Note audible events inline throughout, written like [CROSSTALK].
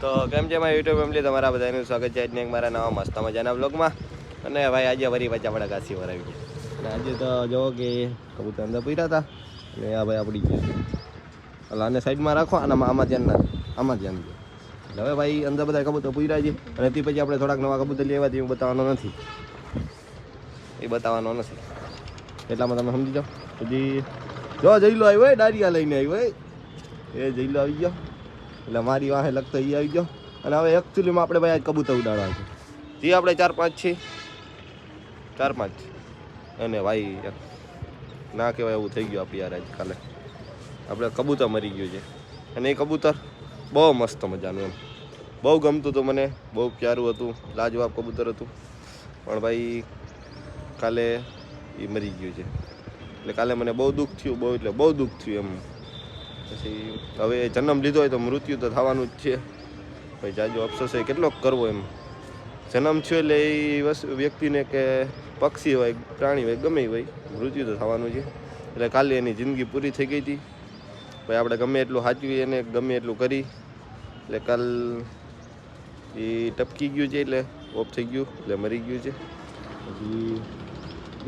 તો કેમ છે મારી યુટ્યુબ ફેમિલી તમારા બધાનું સ્વાગત છે આજની મારા નવા મસ્ત મજાના બ્લોગમાં અને ભાઈ, આજે વરી પાછા આપણે કાશી વરાવી અને આજે તો જુઓ કે કબૂતર અંદર પૂર્યા હતા. અને આ ભાઈ આપણી ગયા આને સાઈડમાં રાખો અને આમાં ધ્યાન ના આમાં ધ્યાન દો એટલે હવે ભાઈ, અંદર બધા કબૂતર પૂર્યા છે. અને તે પછી આપણે થોડાક નવા કબૂતર લેવા હું બતાવવાનો નથી. એ બતાવવાનો નથી. એટલામાં તમે સમજી જાઓ. પછી જો જઈલો આવ્યો હોય ડારિયા લઈને આવ્યો હોય એ જઈલો આવી ગયો. એટલે મારી વાહે લગતો એ આવી ગયો. અને હવે એકચ્યુઅલીમાં આપણે ભાઈ આજ કબૂતર ઉડાડવા છે. જે આપણે ચાર પાંચ છે ચાર પાંચ અને ભાઈ ના કહેવાય એવું થઈ ગયું આપણે યાર આજ કાલે આપણે કબૂતર મરી ગયું છે. અને એ કબૂતર બહુ મસ્ત મજાનું એમ. બહુ ગમતું હતું મને, બહુ પ્યારું હતું, લાજવાબ કબૂતર હતું. પણ ભાઈ કાલે એ મરી ગયું છે. એટલે કાલે મને બહુ દુઃખ થયું, બહુ એટલે બહુ દુઃખ થયું એમ. પછી હવે જન્મ લીધો હોય તો મૃત્યુ તો થવાનું જ છે. ભાઈ જાજો અફસોસ હોય કેટલોક કરવો એમ. જન્મ છો એટલે એ વસ્તુ વ્યક્તિને કે પક્ષી હોય, પ્રાણી હોય, ગમે હોય, મૃત્યુ તો થવાનું છે. એટલે કાલે એની જિંદગી પૂરી થઈ ગઈ હતી. ભાઈ આપણે ગમે એટલું સાચવી એને ગમે એટલું કરી. એટલે કાલ એ ટપકી ગયું છે એટલે ઓફ થઈ ગયું, એટલે મરી ગયું છે. પછી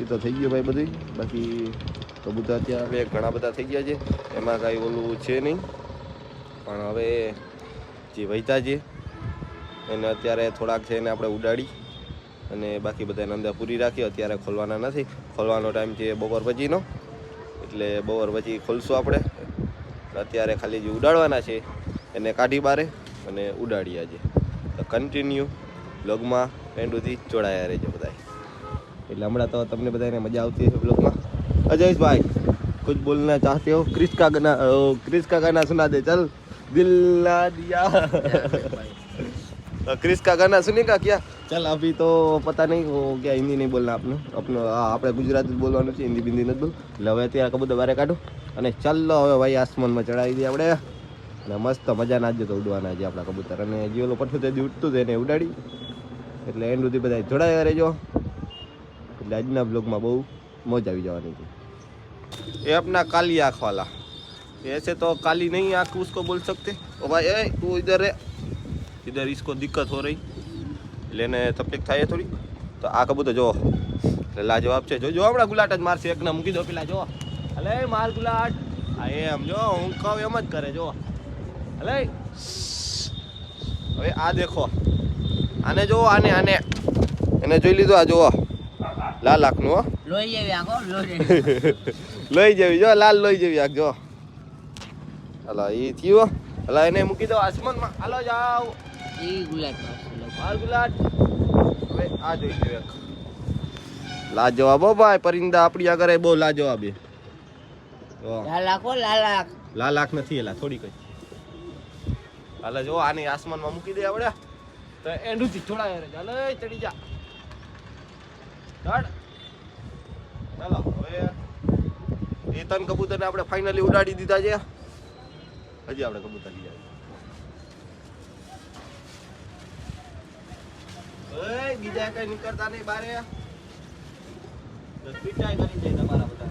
એ તો થઈ ગયું ભાઈ બધું બાકી કબૂતર હવે ઘણા બધા થઈ ગયા છે. એમાં કાંઈ ઓલું છે નહીં. પણ હવે જે વહીતા છે, એને અત્યારે થોડાક છે એને આપણે ઉડાડી અને બાકી બધાને અંદર પૂરી રાખી. અત્યારે ખોલવાના નથી. ખોલવાનો ટાઈમ છે બપોર પછીનો. એટલે બપોર પછી ખોલશું આપણે. અત્યારે ખાલી જે ઉડાડવાના છે, એને કાઢી બારે અને ઉડાડી આજે તો કન્ટિન્યુ બ્લોગમાં એન્ડ સુધી જોડાયા રહેજો બધા એટલે હમણાં તો તમને બધાને મજા આવતી હશે બ્લોગમાં અજયભાઈ कुछ बोलना चाहते हो क्रिस का गाना ओ, क्रिस का गाना सुना दे चल दिल ना दिया तो क्रिस का गाना सुनेगा क्या चल अभी तो पता नहीं वो क्या हिंदी नहीं बोलना आपने अपने હા, આપણે ગુજરાતી જ બોલવાનું છે હિન્દી બિંદી નથી બોલ એટલે હવે અત્યારે કબૂતર બારે કાઢો અને ચાલો હવે ભાઈ આસમાનમાં ચડાવી દઈએ આપણે અને મસ્ત મજાના આજે તો ઉડવાના છે આપણા કબૂતર અને જે ઓલો પઠ્ઠું તેથી ઉડતું હતું એને ઉડાડી એટલે એન્ડ સુધી બધા જોડાયા રહેજો એટલે આજના બ્લોગમાં બહુ મોજ આવી જવાની છે ये अपना काली आँख वाला ऐसे तो काली नहीं आँख उसको बोल सकते ओ भाई ए तू इधर है इधर इसको दिक्कत हो रही लेने तकलीफ થાય થોડી તો આ કબૂતર જો એટલે લાજવાબ છે જો જો હમણાં ગુલાટ જ મારશે એકને મૂકી દો પેલા જો અલે માર ગુલાટ આ એમ જો હું કહું એમ જ કરે જો અલે હવે આ દેખો આને જો આને આને એને જોઈ લીધું આ જુઓ લાલ આંખનું હો લોહી જેવી આંખો લોહી જેવી. [LAUGHS] લઈ જવી જો લાલ લઈ જવી આગ જો. હલો એ થયો હલો એને મૂકી દો આસમાનમાં. હાલો જાવ ઈ ગુલાટ બાર ગુલાટ હવે આ જોઈ એક. લાજવાબ હો ભાઈ. પરિંદા આપણી આગળ બહુ લાજવાબ છે. જો. લાલ આંખો લાલ આંખ. લાલ આંખ નથી એલા થોડીક જ. હાલે જો આની આસમાનમાં મૂકી દે આપણે. તો એન્ડુથી છોડાય એ ચડી જા. ચાલો એ તન કબૂતરને આપણે ફાઇનલી ઉડાડી દીધા છે હજી આપણે કબૂતર લઈ આવી બીજા કઈ નીકળતા નહીં બારે પીટાઈ કરી જાય તમારા બધા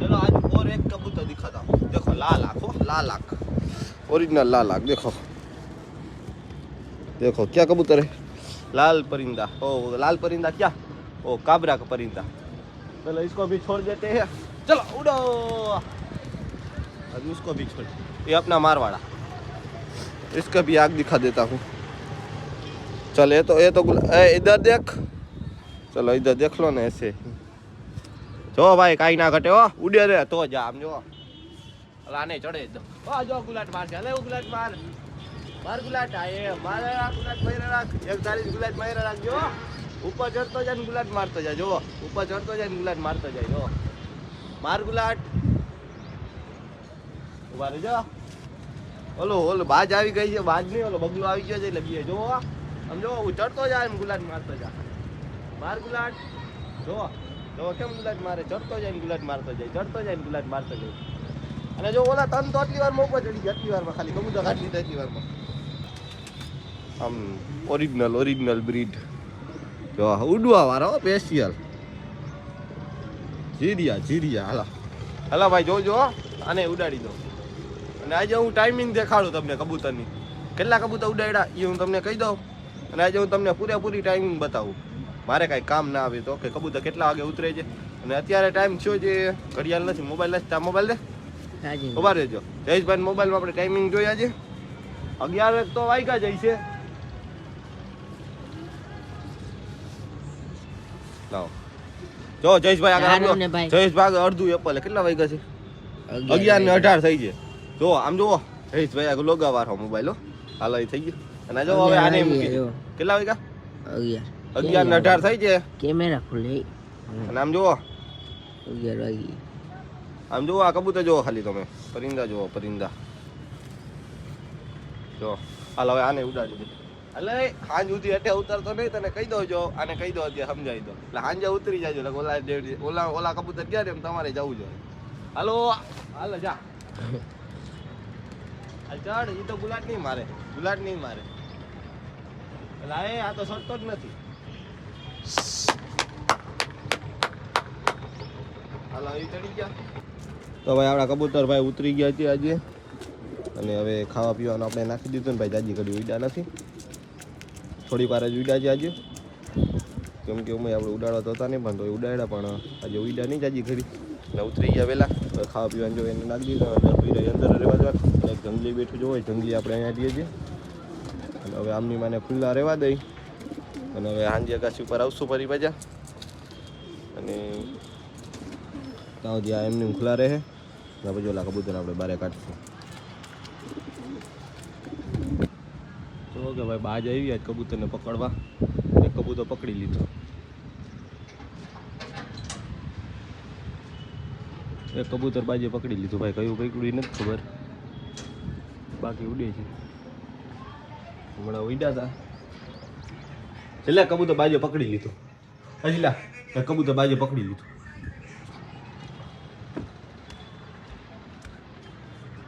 चलो आज और एक कबूतर दिखाता हूँ देखो लाल आँख हो लाल आँख ओरिजिनल लाल आँख देखो देखो क्या कबूतर है लाल परिंदा ओ लाल परिंदा क्या ओ काबरा का परिंदा चलो इसको भी छोड़ देते हैं चलो उड़ो अभी उसको भी छोड़ ये अपना मारवाड़ा इसका भी आग दिखा देता हूँ चल ये तो ये तो गुला- ए, इधर देख चलो इधर देख लो ना ऐसे જો ભાઈ કાંઈ ના ઘટે હો ઉડે રે તો જા આમ જો અલા આને ચડે જ દો ઓ જો ગુલાટ માર છે અલે ઓ ગુલાટ માર માર ગુલાટ આ એ મારે આ ગુલાટ મારે રાખ એક તારી ગુલાટ મારે રાખજો ઉપર ચડતો જાય ને ગુલાટ મારતો જાય. જો ઉપર ચડતો જાય ને ગુલાટ મારતો જાય. જો માર ગુલાટ. ઊભા રહેજો. ઓલો ઓલો, બાજ આવી ગઈ છે. બાજ નહીં, ઓલો બગલો આવી ગયો છે એટલે બીએ જો આમ જો હું ચડતો જાય ને ગુલાટ મારતો જા માર ગુલાટ. જો જો કેમ ગુલાટ મારે? ચડતો જાય ને ગુલાટ મારતો જાય. ચડતો જાય ને ગુલાટ મારતો જાય. અને જો ઓલા તન તો આટલી વારમાં ઉપર ચડી ગયા. આટલી વારમાં ખાલી કબૂતર કાઢી લીધા આટલી વારમાં. આમ ઓરિજિનલ ઓરિજિનલ બ્રીડ જો ઉડવા વાળો સ્પેશિયલ જીરિયા જીરિયા હાલા. હાલા ભાઈ જોજો આને ઉડાડી દો અને આજે હું ટાઈમિંગ દેખાડું તમને કબૂતરની. કેટલા કબૂતર ઉડાડ્યા એ હું તમને કહી દઉં. અને આજે હું તમને પૂરેપૂરી ટાઈમિંગ બતાવું. મારે કાંઈ કામ ના આવે તો કે કબૂતર કેટલા વાગે ઉતરે છે. અને અત્યારે ટાઈમ થયો છે ઘડિયાળ નથી મોબાઈલ નથી. ત્યાં મોબાઈલ દે. ઊભા રહેજો. જયેશભાઈ મોબાઈલમાં આપણે ટાઈમિંગ જોયા છે. અગિયાર તો વાગ્યા જાય છે લાવો. જો જયેશભાઈ આગળ ભાઈ. જયેશભાઈ આગળ અડધું એપલ. કેટલા વાગ્યા છે? અગિયાર ને અઢાર થઈ છે જો આમ જુઓ. જયેશભાઈ આગળ લોગા વાળો મોબાઈલ હાલ એ થઈ ગયો. અને જો હવે આને મૂકી કેટલા વાગ્યા? અગિયાર. અગિયાર ને અઢાર થઈ છે કેમેરા ખુલે અને આમ જુઓ. અગિયાર વાગી આમ જુઓ આ કબૂતર જુઓ ખાલી તમે. પરિંદા જુઓ પરિંદા. જો હાલ હવે આને ઉડાડી દે. એટલે હાંજ સુધી એટલે ઉતરતો નહીં, તને કહી દો જો, આને કહી દો અત્યારે સમજાવી દો એટલે હાંજે ઉતરી જાજો, એટલે ઓલા ઓલા ઓલા કબૂતર ગયા એમ તમારે જવું જોઈએ. હાલો હાલો, જા. ચડ એ તો ગુલાટ નહીં મારે, ગુલાટ નહીં મારે. એટલે એ, આ તો સડતો જ નથી. હાલો એ ચડી ગયા. તો ભાઈ આપણા કબૂતર ભાઈ ઉતરી ગયા છે આજે. અને હવે ખાવા પીવાનું આપણે નાખી દીધું ને ભાઈ જાજી કરી ઉડ્યા નથી. થોડી વાર જ ઉડા આજે કેમ કે અમે આપણે ઉડાડવા તો હતા નહીં પણ તો ઉડાડ્યા પણ આજે ઉડ્યા નહીં જાજી ઘડી. એટલે ઉતરી ગયા વહેલા હવે ખાવા પીવાનું જો એને નાખી દીધું અંદર રહેવા દો એક જંગલી બેઠું જો હોય જંગલી આપણે અહીંયા દઈએ છીએ. અને હવે આમની માને ખુલ્લા રહેવા દઈ. અને હવે સાંજે અગાસી ઉપર આવશું ફરી પાછા. અને ત્યાં જ્યાં એમની ખુલ્લા રહે. ને પછી ઓલા કબૂતર આપણે બારે કાઢશું. તો ભાઈ બાજ આવી આજ કબૂતરને પકડવા. એક કબૂતર પકડી લીધો. એક કબૂતર બાજે પકડી લીધું. ભાઈ કયું પકડ્યું નથી ખબર. બાકી ઉડે છે. હમણાં ઉડ્યા હતા છેલ્લે કબૂતર બાજે પકડી લીધું. હજીલા કબૂતર બાજે પકડી લીધું.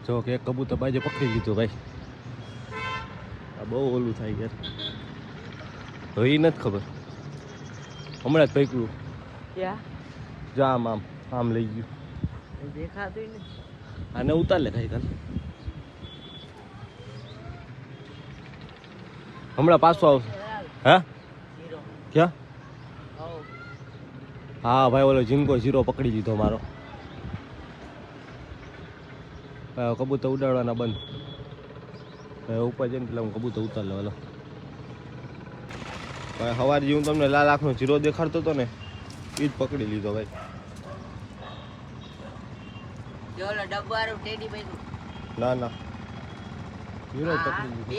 જો કે કબૂતર બાજે પકડી લીધું ભાઈ. બહુ ઓલું થાય યાર. હવે ઈ નથી ખબર. હમણાં જ પકડ્યું જો આમ આમ આમ લઈ ગયું. દેખાતું આને ઉતાર લે ખાઈ તને હમણાં પાછો આવશે હા? ક્યાં? હા ભાઈ ઓલો ઝીંકો ઝીરો પકડી લીધો મારો. કબૂતર ઉડાડવાના બંધ. ભાઈ ઉપર જઈને પેલા હું કબૂતર ઉતાર લેવા ભાઈ સવાર જે હું તમને લાલ આંખનો જીરો દેખાડતો હતો ને એ જ પકડી લીધો ભાઈ. ના ના. જીરો પકડી લીધો.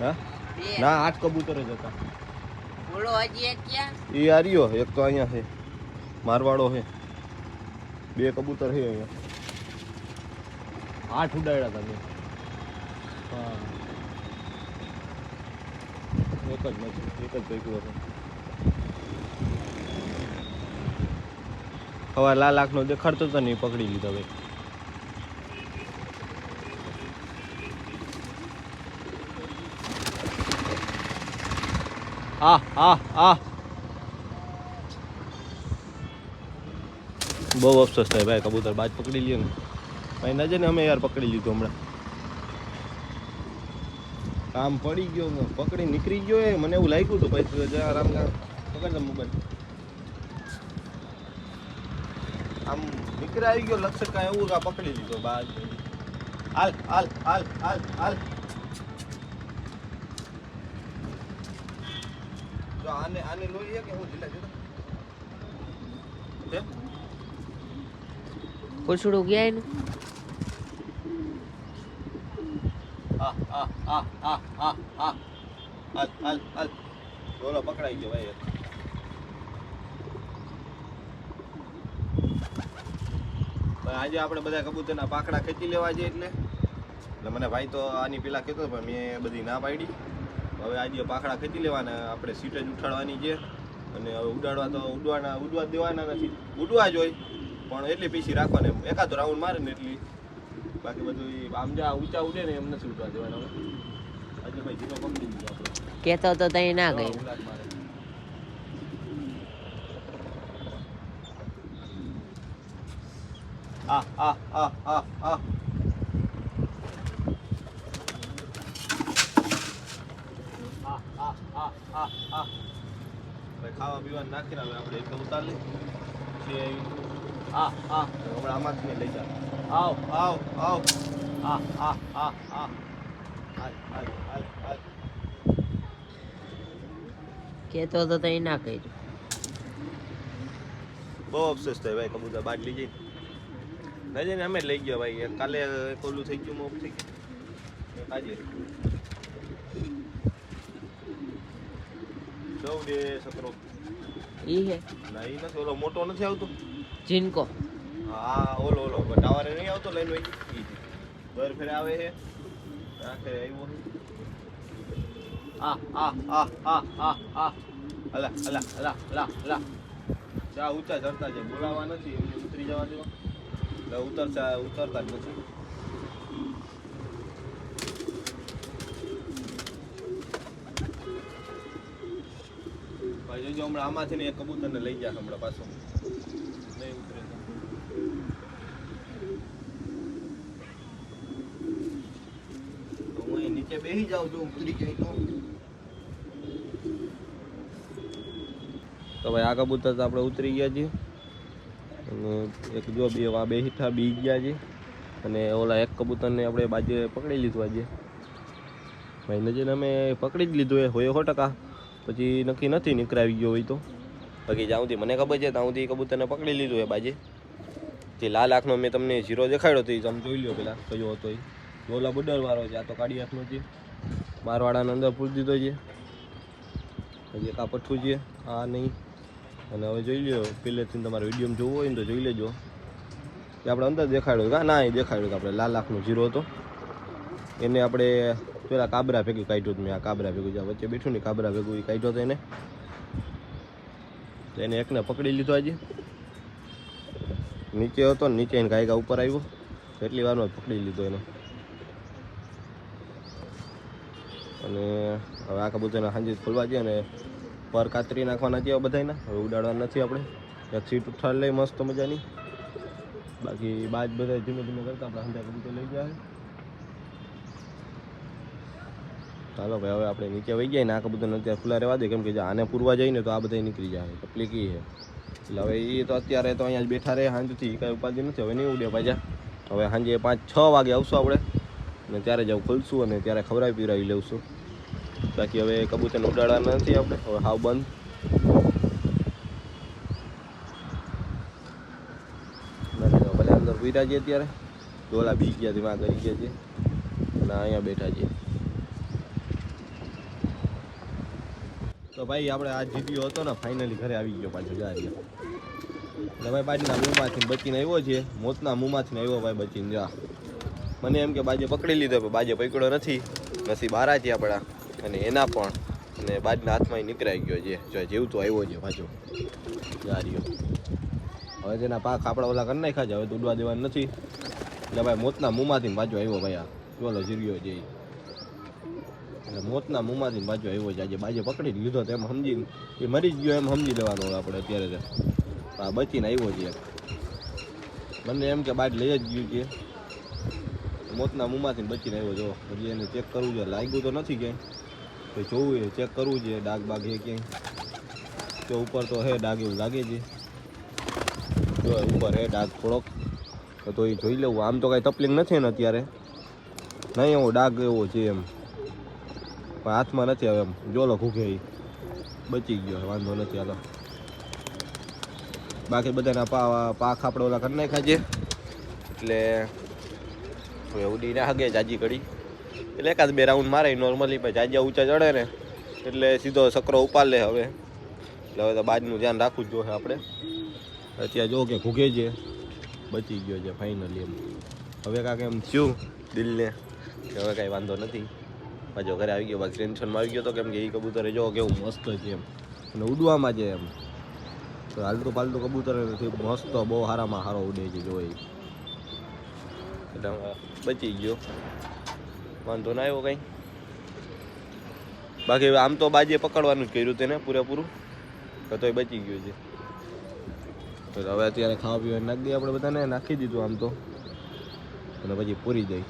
હા? ના આઠ કબૂતર જ હતા. બોલો હજી એક ક્યાં? એ આર્યો એક તો અહીંયા છે. મારવાડો છે. બે કબૂતર છે અહીંયા. આઠ ઉડાડ્યા તમે એક જ નથી એક જ ભેગું હતું. હવે લાલ આંખનો દેખાડતો હતો ને એ પકડી લીધો ભાઈ. આ આ આ બહુ અફસોસ થાય ભાઈ, કબૂતર બાજ પકડી લીધો ને. ભાઈ નજર ને અમે યાર પકડી લીધું હમણાં. કામ પડી ગયો પકડી નીકળી ગયો એ, મને એવું લાગ્યું હતું તું જરા આરામ પકડ મોબાઈલ. આમ નીકળી આવી ગયો લક્ષ કાંઈ એવું કા પકડી લીધો બાદ હાલ હાલ હાલ હાલ હાલ. આને આને લોહી કે હું જીલા જીલા પૂછડું ગયા એનું? આ આ આ આ આ પકડાઈ ગયો ભાઈ. આજે આપણે બધા કબૂતરના પાકડા ખેંચી લેવા જઈએ એટલે એટલે મને ભાઈ તો આની પેલા કહેતો પણ મેં બધી ના પાડી હવે આજે પાકડા ખેંચી લેવાના, આપણે સીટ જ ઉઠાડવાની છે અને હવે ઉડાડવા તો ઉડવાના ઉડવા દેવાના નથી. ઉડવા જ હોય, પણ એટલી પીસી રાખવાને એકાદ રાઉન્ડ મારે ને એટલી. બાકી બધું આમ જે ઊંચા ઉડે ને એમ નથી ઉડવા દેવાના આજે ભાઈ જીનો કંપની ગયો કેતો તો તઈ ના ગઈ. આ આ આ આ આ ખાવા પીવા નાખી હવે આપણે એક ઉતારી લઈએ. આ આ હમણાં આમાં જ લઈ જાય આવ આવ આવ. આ આ આ આ. કેતો તો તઈ ના કર્યું બહુ અફસોસ થયો ભાઈ કબૂતર બાટલી જઈ ના જઈને અમે લઈ ગયો ભાઈ. કાલે કોલું ઓલું થઈ ગયું મોપ થઈ ગયું. આજે. ચૌદે સતરો ઈ હે. ના એ નથી ઓલો મોટો નથી આવતો? જીનકો. હા, ઓલો ઓલો ટાવરે નહીં આવતો લઈને દર ફેરે આવે છે. આખરે આવ્યો આ આ આ આ આ આ. અલા અલા અલા અલા અલા. ચા ઊંચા ચડતા છે બોલાવા નથી. એમને ઉતરી જવા દેવા. એટલે ઉતરતા ઉતરતા જ નથી. ભાઈ, જોજો, હમણાં આમાંથી ને એક કબૂતરને લઈ જાય હમણાં પાછો નહીં ઉતરે તો. તો હું અહીં નીચે બેસી જાઉં છું ઉતરી જાય તો તો ભાઈ, આ કબૂતર તો આપણે ઉતરી ગયા છીએ. અને એક જો બે વા બે હીઠા બી ગયા છે. અને ઓલા એક કબૂતરને આપણે બાજુ પકડી લીધું આજે. ભાઈ નજીને અમે પકડી જ લીધું એ હોય સો ટકા. પછી નક્કી નથી નીકળાવી ગયો હોય તો. જ્યાં સુધી મને ખબર છે, ત્યાં સુધી કબૂતરને પકડી લીધું એ બાજે. જે લાલ આંખનો મેં તમને ઝીરો દેખાડ્યો તો એ તમે જોઈ લ્યો પેલા, કયો હતો એ. ઓલા બુડર વાળો છે. આ તો કાળી આંખનો છે. બારવાડાનો અંદર પૂરી દીધો છે. હજી એક આ છે. આ નહીં. અને હવે જોઈ લો પહેલેથી તમારે વીડિયો જોવો હોય ને તો જોઈ લેજો. કે આપણે અંદર દેખાડ્યું કા ના, એ દેખાડ્યું કે આપણે લાલ આંખનો જીરો હતો. એને આપણે પેલા કાબરા ભેગી કાઢ્યું હતું મેં. આ કાબરા ભેગું જ્યાં વચ્ચે બેઠું ને કાબરા ભેગું એ કાઢ્યો હતો એને. તો એને એકને પકડી લીધો આજે. નીચે હતો નીચે એને ગાયકા ઉપર આવ્યો. એટલી વારમાં પકડી લીધો એને. અને હવે આ કબૂતરને સાંજે ખોલવા છે અને પર કાતરી નાખવાના છે બધાના હવે ઉડાડવા નથી આપણે. સીટ ઉઠાડ લઈ મસ્ત મજાની. બાકી બાજ બધા ધીમે ધીમે કરતા, આપણે સાંજે કબૂતર લઈ જાય ચાલો ભાઈ, હવે આપણે નીચે વહી જાય ને આ કબૂતરને અત્યારે ખુલ્લા રહેવા દે કેમ કે આને પૂરવા જઈને તો આ બધા નીકળી જાય. તકલીફ એ એટલે હવે એ તો અત્યારે તો અહીંયા જ બેઠા રહે સાંજથી કાંઈ ઉપાધિ નથી. હવે નહીં ઉડે પાછા. હવે સાંજે પાંચ છ વાગે આવશું આપણે. અને ત્યારે જ ખોલશું અને ત્યારે ખવડાવી પીવડાવી લેવશું. બાકી હવે કબૂતરને ઉડાડવાના નથી આપણે. હવે હાવ બંધ. ભલે અંદર પીરા છીએ અત્યારે. ડોલા બી ગયા ધીમા કરી ગયા છે. અને અહીંયા બેઠા છીએ તો ભાઈ આપણે આ જીત્યો હતો ને ફાઇનલી ઘરે આવી ગયો પાછો, જા એટલે ભાઈ બાજના મુંહમાંથી બચીને આવ્યો છે. મોતના મુંહમાંથી આવ્યો ભાઈ બચીને, જા. મને એમ કે બાજે પકડી લીધો બાજે પકડ્યો નથી. નસીબ બારા છે આપણા. અને એના પણ અને બાજના હાથમાં નીકળાઈ ગયો છે. જો જીવતો આવ્યો છે પાછો. જા હવે તેના પાક આપણા ઓલા કરી નાખ્યા છે, હવે તો ઉડવા દેવાનું નથી. એટલે ભાઈ મોતના મુંહમાંથી ને પાછો આવ્યો ભાઈ આ. ચોલો જીર્યો ઈ. એટલે મોતના મુંહમાંથી ને બાજુ આવ્યો છે. આજે બાજે પકડી જ લીધો તો એમ સમજી એ મરી જ ગયો એમ સમજી લેવાનો આપણે અત્યારે તો. આ બચીને આવ્યો છે. મને એમ કે બાજ લઈ જ ગયું છે. મોતના મુંહમાંથી બચીને આવ્યો જો, હજી એને ચેક કરવું છે. લાગ્યું તો નથી ક્યાંય. તો જોવું છે ચેક કરવું છે ડાગ બાગ એ ક્યાંય. તો ઉપર તો હે ડાગ એવું લાગે છે. જો ઉપર હે ડાગ થોડોક. તો એ જોઈ લેવું. આમ તો કાંઈ તકલીફ નથી ને અત્યારે. નહીં, એવો ડાગ એવો છે એમ. પણ હાથમાં નથી આવે એમ. જોલો ઘૂઘે એ. બચી ગયો વાંધો નથી હાલો. બાકી બધાના પા, પાક આપણે ઓલા કરી નાખ્યા છે. એટલે ઉડી ઉડીને હગે જાજી ઘડી. એટલે એકાદ બે રાઉન્ડ મારે નોર્મલી પછી જાજા ઊંચા ચડે ને, એટલે સીધો સકરો ઉપાડ લે હવે. એટલે હવે તો બાજનું ધ્યાન રાખવું જ જોઈએ આપણે. અત્યારે જો કે ભૂગે છે, બચી ગયો છે ફાઇનલી એમ. હવે કાંક એમ થયું દિલને, કે હવે કાંઈ વાંધો નથી. પાછો ઘરે આવી ગયો, બાકી ટેન્શનમાં આવી ગયો તો કેમ કે એ કબૂતરે જો કેવું મસ્ત છે એમ. અને ઉડવામાં છે એમ. તો હાલતું પાલતું કબૂતર નથી, મસ્ત બહુ સારામાં સારો ઉડે છે જો એ એટલે બચી ગયો. વાંધો ના આવ્યો કંઈ. બાકી આમ તો બાજે પકડવાનું જ કર્યું તેને પૂરેપૂરું. તો તોય બચી ગયું છે. તો હવે અત્યારે ખાવા પીવા નાખી દઈએ આપણે બધાને, નાખી દીધું આમ તો. અને પછી પૂરી જાય.